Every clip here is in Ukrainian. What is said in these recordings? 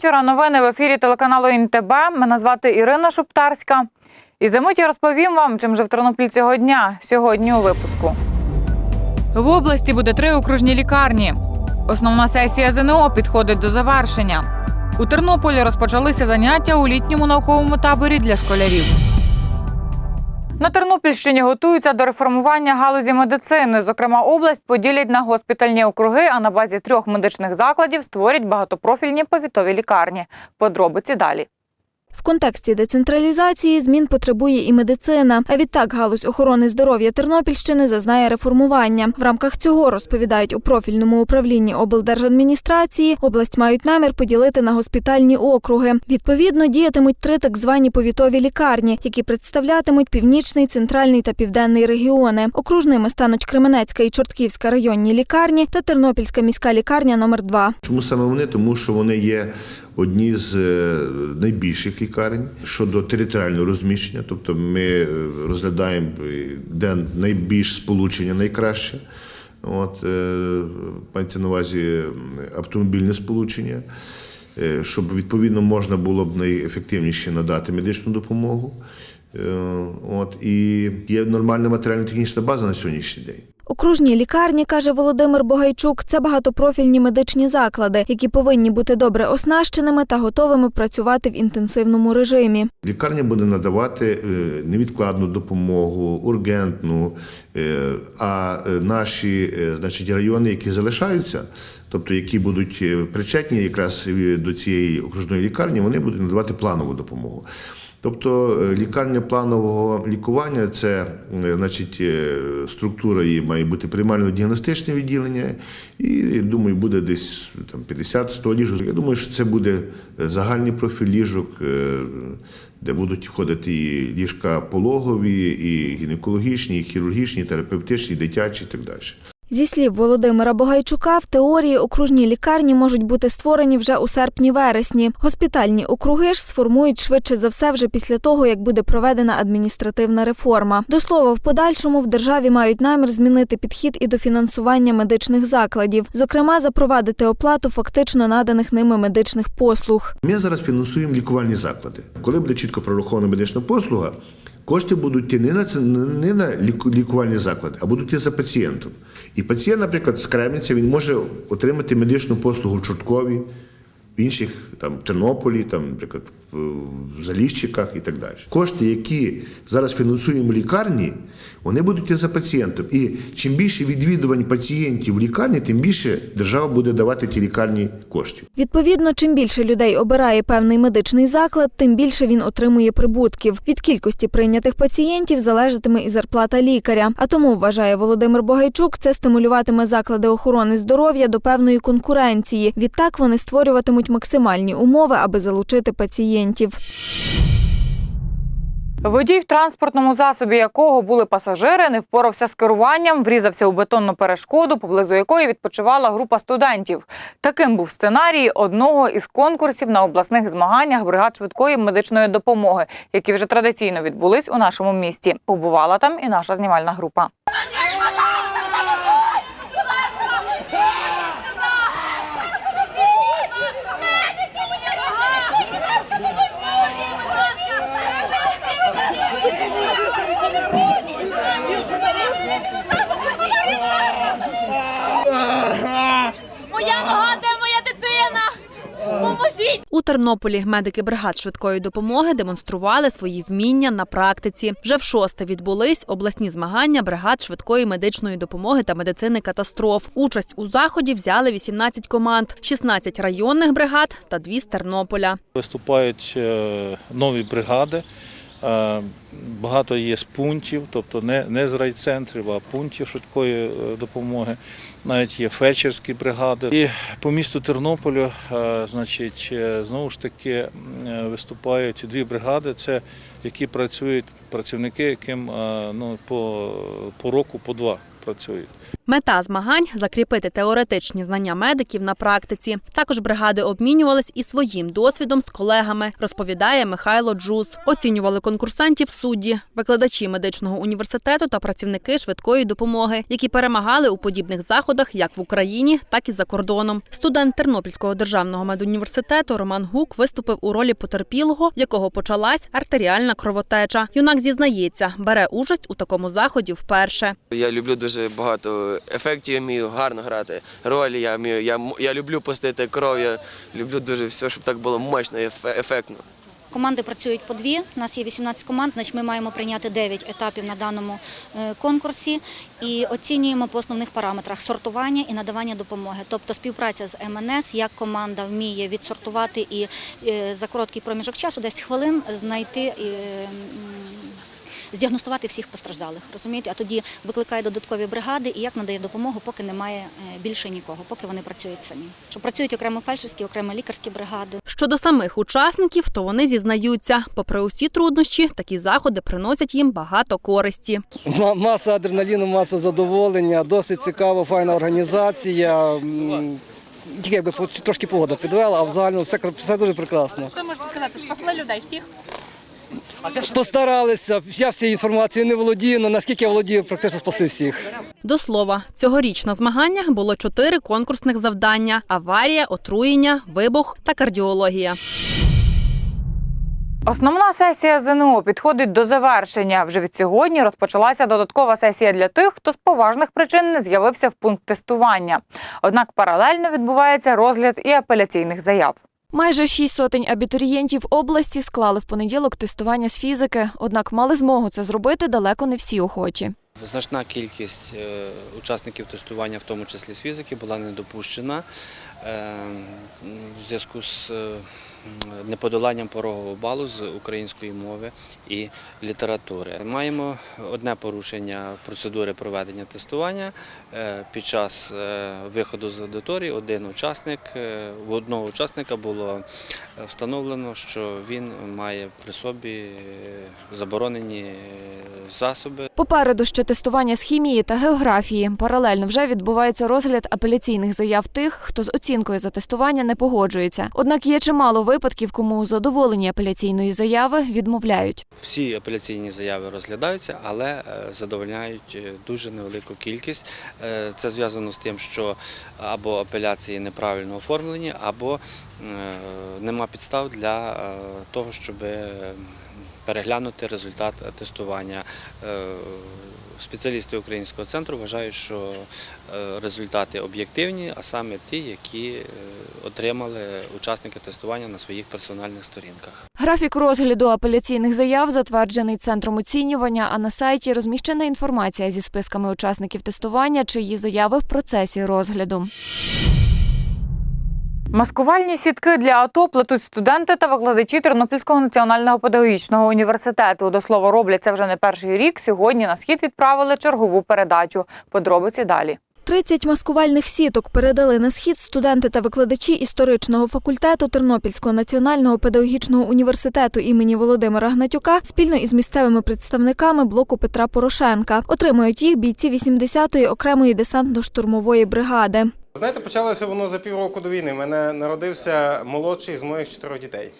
Вечора. Новини в ефірі телеканалу ІНТБ. Мене звати Ірина Шуптарська. І за мить я розповім вам, чим же в Тернополі цього дня. Сьогодні у випуску. В області буде три окружні лікарні. Основна сесія ЗНО підходить до завершення. У Тернополі розпочалися заняття у літньому науковому таборі для школярів. На Тернопільщині готуються до реформування галузі медицини. Зокрема, область поділять на госпітальні округи, а на базі трьох медичних закладів створять багатопрофільні повітові лікарні. Подробиці далі. В контексті децентралізації змін потребує і медицина. А відтак галузь охорони здоров'я Тернопільщини зазнає реформування. В рамках цього розповідають у профільному управлінні облдержадміністрації. Область мають намір поділити на госпітальні округи. Відповідно, діятимуть три так звані повітові лікарні, які представлятимуть північний, центральний та південний регіони. Окружними стануть Кременецька і Чортківська районні лікарні та Тернопільська міська лікарня номер 2 Чому саме вони? Тому що вони є одні з е, найбільших лікарень щодо територіального розміщення. Тобто ми е, розглядаємо, е, де найбільш сполучення найкраще. От, е, мається на увазі автомобільне сполучення, щоб відповідно можна було б найефективніше надати медичну допомогу. От, і є нормальна матеріально-технічна база на сьогоднішній день. Окружні лікарні, каже Володимир Богайчук, це багатопрофільні медичні заклади, які повинні бути добре оснащеними та готовими працювати в інтенсивному режимі. Лікарня буде надавати е, невідкладну допомогу, ургентну, е, а е, наші значить, райони, які залишаються, тобто які будуть причетні якраз до цієї окружної лікарні, вони будуть надавати планову допомогу. Тобто е, лікарня планового лікування це е, значить, е, структура її має бути приймально-діагностичне відділення, і думаю, буде десь там 50-100 ліжок. Я думаю, що це буде загальний профіль ліжок, де будуть входити і ліжка пологові, і гінекологічні, і хірургічні, і терапевтичні, і дитячі, і так далі. Зі слів Володимира Богайчука, в теорії окружні лікарні можуть бути створені вже у серпні-вересні. Госпітальні округи ж сформують швидше за все вже після того, як буде проведена адміністративна реформа. До слова, в подальшому в державі мають намір змінити підхід і до фінансування медичних закладів, зокрема, запровадити оплату фактично наданих ними медичних послуг. Ми зараз фінансуємо лікувальні заклади. Коли буде чітко прорахована медична послуга, кошти будуть йти не на це не на лікувальні заклади, а будуть йти за пацієнтом. І пацієнт, наприклад, з Кремниця, він може отримати медичну послугу в Чорткові, в інших там Тернополі, там, наприклад, в Заліщиках і так далі. Кошти, які зараз фінансуємо лікарні, вони будуть йти за пацієнтом. І чим більше відвідувань пацієнтів в лікарні, тим більше держава буде давати ті лікарні коштів. Відповідно, чим більше людей обирає певний медичний заклад, тим більше він отримує прибутків. Від кількості прийнятих пацієнтів залежатиме і зарплата лікаря. А тому вважає Володимир Богайчук, це стимулюватиме заклади охорони здоров'я до певної конкуренції. Відтак вони створюватимуть максимальні умови, аби залучити пацієнтів. Водій, в транспортному засобі якого були пасажири, не впорався з керуванням, врізався у бетонну перешкоду, поблизу якої відпочивала група студентів. Таким був сценарій одного із конкурсів на обласних змаганнях бригад швидкої медичної допомоги, які вже традиційно відбулись у нашому місті. Побувала там і наша знімальна група. У Тернополі медики бригад швидкої допомоги демонстрували свої вміння на практиці. Вже в шосте відбулись обласні змагання бригад швидкої медичної допомоги та медицини катастроф. Участь у заході взяли 18 команд, 16 районних бригад та дві з Тернополя. Виступають е, нові бригади. Е, Багато є з пунктів, тобто не, не з райцентрів, а пунктів швидкої е, допомоги. Навіть є фельдшерські бригади. І по місту Тернополю, е, значить, знову ж таки виступають дві бригади. Це які працюють працівники, яким ну, по, по року, по два працюють. Мета змагань закріпити теоретичні знання медиків на практиці. Також бригади обмінювались і своїм досвідом з колегами, розповідає Михайло Джус. Оцінювали конкурсантів судді, викладачі медичного університету та працівники швидкої допомоги, які перемагали у подібних заходах як в Україні, так і за кордоном. Студент Тернопільського державного медуніверситету Роман Гук виступив у ролі потерпілого, якого почалась артеріальна кровотеча. Юнак зізнається, бере участь у такому заході вперше. Я люблю дуже багато ефектів, я вмію гарно грати ролі. Я вмію, я, я люблю пустити кров, я люблю дуже все, щоб так було мощно і ефектно. Команди працюють по дві. У нас є 18 команд, значить ми маємо прийняти 9 етапів на даному е, конкурсі і оцінюємо по основних параметрах сортування і надавання допомоги. Тобто співпраця з МНС, як команда вміє відсортувати і е, за короткий проміжок часу, 10 хвилин, знайти. Здіагностувати всіх постраждалих, розумієте? А тоді викликає додаткові бригади і як надає допомогу, поки немає е, більше нікого, поки вони працюють самі. Що працюють окремо фельдшерські, окремо лікарські бригади. Щодо самих учасників, то вони зізнаються, попри усі труднощі, такі заходи приносять їм багато користі. Ма- Маса адреналіну, маса задоволення, досить цікава, файна організація. Тільки якби по- трошки погода підвела, а в загальному все, все дуже прекрасно. Що можете сказати? Спасли людей всіх? Постаралися, я всією інформацією не володію, але наскільки я володію, практично спасли всіх. До слова, цьогоріч на змаганнях було чотири конкурсних завдання: аварія, отруєння, вибух та кардіологія. Основна сесія ЗНО підходить до завершення. Вже від сьогодні розпочалася додаткова сесія для тих, хто з поважних причин не з'явився в пункт тестування. Однак паралельно відбувається розгляд і апеляційних заяв. Майже шість сотень абітурієнтів області склали в понеділок тестування з фізики, однак мали змогу це зробити далеко не всі охочі. Значна кількість е, учасників тестування, в тому числі з фізики, була недопущена е, в зв'язку з е, неподоланням порогового балу з української мови і літератури. Маємо одне порушення процедури проведення тестування. Е, Під час е, виходу з аудиторії один учасник, е, у одного учасника було встановлено, що він має при собі заборонені засоби. Попереду ще тестування з хімії та географії. Паралельно вже відбувається розгляд апеляційних заяв тих, хто з оцінкою за тестування не погоджується. Однак є чимало випадків, кому у задоволенні апеляційної заяви відмовляють. Всі апеляційні заяви розглядаються, але е, задовольняють е, дуже невелику кількість. Е, Це зв'язано з тим, що або апеляції неправильно оформлені, або нема підстав для того, щоб переглянути результат тестування. Спеціалісти українського центру вважають, що е, результати об'єктивні, а саме ті, які е, отримали учасники тестування на своїх персональних сторінках. Графік розгляду апеляційних заяв затверджений центром оцінювання, а на сайті розміщена інформація зі списками учасників тестування, чиї заяви в процесі розгляду. Маскувальні сітки для АТО плетуть студенти та викладачі Тернопільського національного педагогічного університету. До слова, роблять це вже не перший рік. Сьогодні на схід відправили чергову передачу. Подробиці далі. 30 маскувальних сіток передали на схід студенти та викладачі історичного факультету Тернопільського національного педагогічного університету імені Володимира Гнатюка спільно із місцевими представниками блоку Петра Порошенка. Отримують їх бійці 80-ї окремої десантно-штурмової бригади. Знаєте, почалося воно за півроку до війни. У мене народився молодший з моїх чотирьох дітей.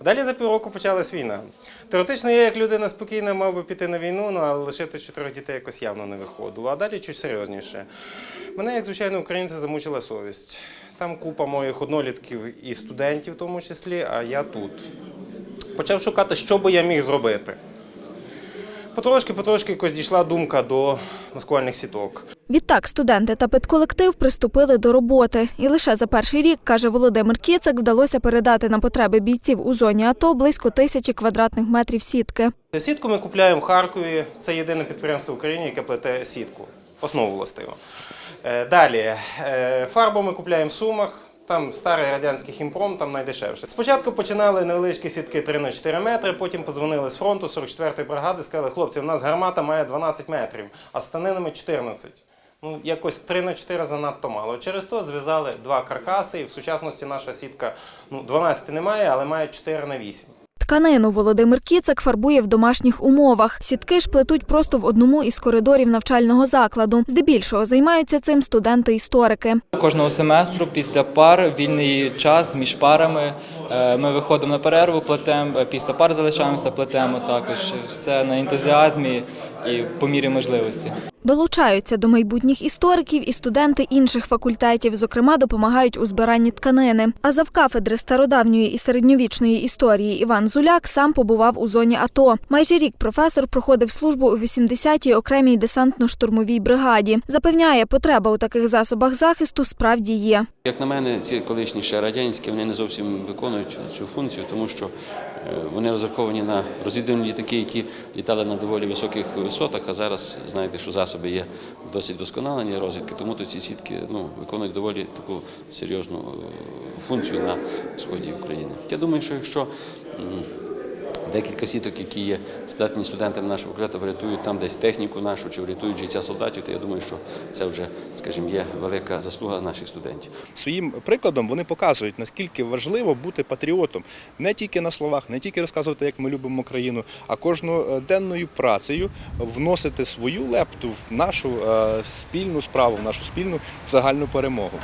Далі за півроку почалась війна. Теоретично я, як людина спокійна, мав би піти на війну, ну, але лишити чотирьох дітей якось явно не виходило. А далі чуть серйозніше. Мене, як звичайно, українця замучила совість. Там купа моїх однолітків і студентів, в тому числі, а я тут. Почав шукати, що би я міг зробити. Потрошки, потрошки якось дійшла думка до маскувальних сіток. Відтак студенти та педколектив приступили до роботи. І лише за перший рік, каже Володимир Кіцик, вдалося передати на потреби бійців у зоні АТО близько тисячі квадратних метрів сітки. Сітку ми купуємо в Харкові. Це єдине підприємство в Україні, яке плете сітку. Основу властиво. Е, Далі е, фарбу ми купуємо в Сумах. Там старий радянський хімпром, там найдешевше. Спочатку починали невеличкі сітки 3 на 4 метри, потім подзвонили з фронту 44-ї бригади, сказали, хлопці, у нас гармата має 12 метрів, а станинами 14. Ну, якось 3 на 4 занадто мало. Через то зв'язали два каркаси, і в сучасності наша сітка ну, 12 немає, але має 4 на 8. Тканину Володимир Кіцак фарбує в домашніх умовах. Сітки ж плетуть просто в одному із коридорів навчального закладу. Здебільшого займаються цим студенти-історики. Кожного семестру після пар вільний час між парами. е, Ми виходимо на перерву, плетемо, е, після пар залишаємося, плетемо також. Все на ентузіазмі і по мірі можливості. Долучаються до майбутніх істориків і студенти інших факультетів, зокрема, допомагають у збиранні тканини. А завкафедри стародавньої і середньовічної історії Іван Зуляк сам побував у зоні АТО. Майже рік професор проходив службу у 80-й окремій десантно-штурмовій бригаді. Запевняє, потреба у таких засобах захисту справді є. Як на мене, ці колишні ще радянські вони не зовсім виконують цю функцію, тому що вони розраховані на розвідувальні літаки, які літали на доволі високих висотах. А зараз знаєте, що засоби є досить досконалені розвідки, тому то ці сітки ну, виконують доволі таку серйозну е, функцію на сході України. Я думаю, що якщо Декілька сіток, які є здатні студентам нашого факультету, врятують там десь техніку нашу чи врятують життя солдатів, то я думаю, що це вже, скажімо, є велика заслуга наших студентів. Своїм прикладом вони показують, наскільки важливо бути патріотом не тільки на словах, не тільки розказувати, як ми любимо країну, а кожноденною працею вносити свою лепту в нашу е, спільну справу, в нашу спільну загальну перемогу.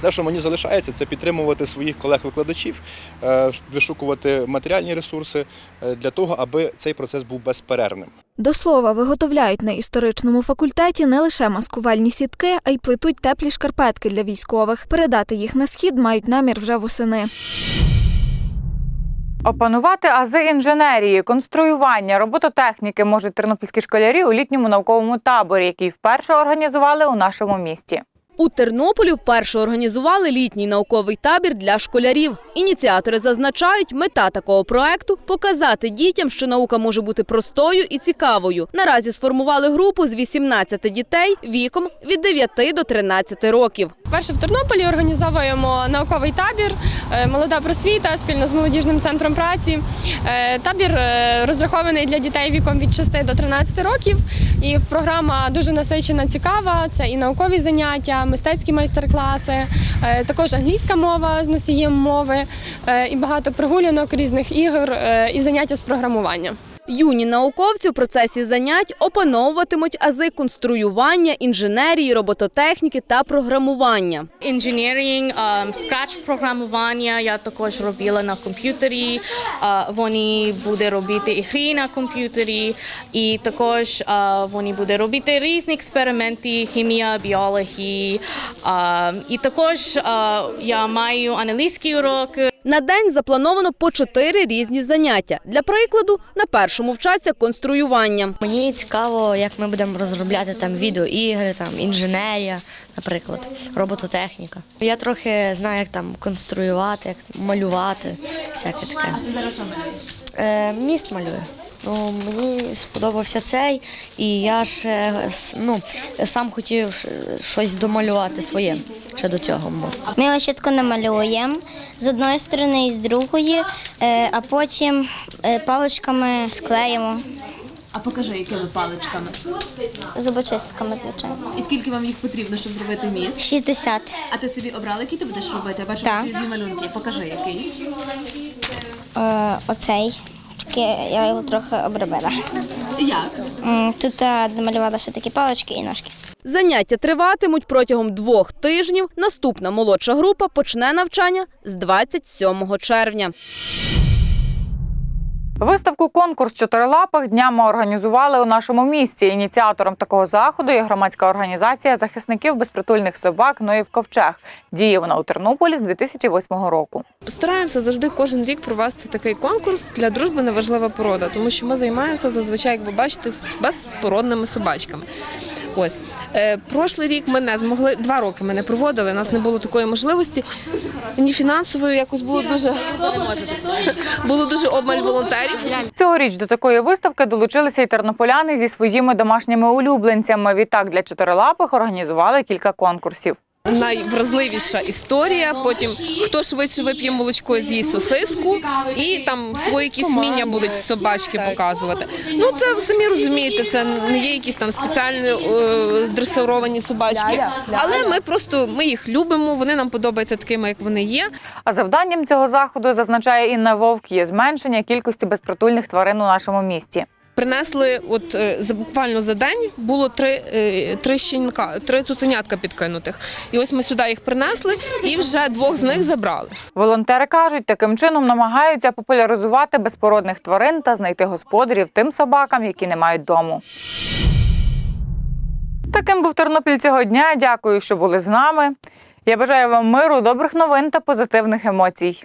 Все, що мені залишається, це підтримувати своїх колег-викладачів, е, вишукувати матеріальні ресурси е, для того, аби цей процес був безперервним. До слова, виготовляють на історичному факультеті не лише маскувальні сітки, а й плетуть теплі шкарпетки для військових. Передати їх на схід мають намір вже восени. Опанувати ази інженерії, конструювання, робототехніки можуть тернопільські школярі у літньому науковому таборі, який вперше організували у нашому місті. У Тернополі вперше організували літній науковий табір для школярів. Ініціатори зазначають, мета такого проекту показати дітям, що наука може бути простою і цікавою. Наразі сформували групу з 18 дітей віком від 9 до 13 років. Вперше в Тернополі організовуємо науковий табір е, Молода просвіта спільно з молодіжним центром праці. Е, Табір е, розрахований для дітей віком від 6 до 13 років. І програма дуже насичена, цікава. Це і наукові заняття, мистецькі майстер-класи, е, також англійська мова з носієм мови, е, і багато прогулянок, різних ігор е, і заняття з програмування. Юні науковці в процесі занять опановуватимуть ази конструювання, інженерії, робототехніки та програмування. Engineering, um, Scratch програмування я також робила на комп'ютері. Uh, вони буде робити ігри на комп'ютері, і також uh, вони буде робити різні експерименти, хімія, біології. Uh, і також uh, я маю англійський урок. На день заплановано по чотири різні заняття. Для прикладу, на першому вчаться конструювання. Мені цікаво, як ми будемо розробляти там відеоігри, там інженерія, наприклад, робототехніка. Я трохи знаю, як там конструювати, як малювати, всяке таке. Е, міст малюю. Ну, мені сподобався цей, і я ще ну, сам хотів щось домалювати своє ще до цього мосту. Ми його чітко намалюємо з одної сторони і з другої, е, а потім е, паличками склеїмо. А покажи, якими паличками. Зубочистками, звичайно. І скільки вам їх потрібно, щоб зробити міст? 60. А ти собі обрала, який ти будеш робити? Я бачу Так. малюнки. Покажи, який. Е, оцей. Тільки я його трохи обробила. Як? Тут намалювала ще такі палички і ножки. Заняття триватимуть протягом двох тижнів. Наступна молодша група почне навчання з 27 червня. Виставку конкурс чотирилапих днями організували у нашому місті. Ініціатором такого заходу є громадська організація захисників безпритульних собак Ноїв Ковчег. Діє вона у Тернополі з 2008 року. Стараємося завжди кожен рік провести такий конкурс для дружби неважлива порода, тому що ми займаємося зазвичай, як ви бачите, з безпородними собачками. Ось е, прошлий рік ми не змогли два роки. Ми не проводили. У нас не було такої можливості. Ні фінансової якось було дуже було дуже обмаль волонтерів. Цьогоріч до такої виставки долучилися й тернополяни зі своїми домашніми улюбленцями. Відтак для чотирилапих організували кілька конкурсів. Найвразливіша історія. Потім хто швидше вип'є молочко, з'їсть сосиску, і там свої якісь вміння будуть собачки показувати. Ну це ви самі розумієте, це не є якісь там спеціальні е, дресировані собачки. Але ми просто ми їх любимо. Вони нам подобаються такими, як вони є. А завданням цього заходу зазначає Інна Вовк є зменшення кількості безпритульних тварин у нашому місті. Принесли, от е, за буквально за день було три, е, три щенка, три цуценятка підкинутих. І ось ми сюди їх принесли і вже двох з них забрали. Волонтери кажуть, таким чином намагаються популяризувати безпородних тварин та знайти господарів тим собакам, які не мають дому. Таким був Тернопіль цього дня. Дякую, що були з нами. Я бажаю вам миру, добрих новин та позитивних емоцій.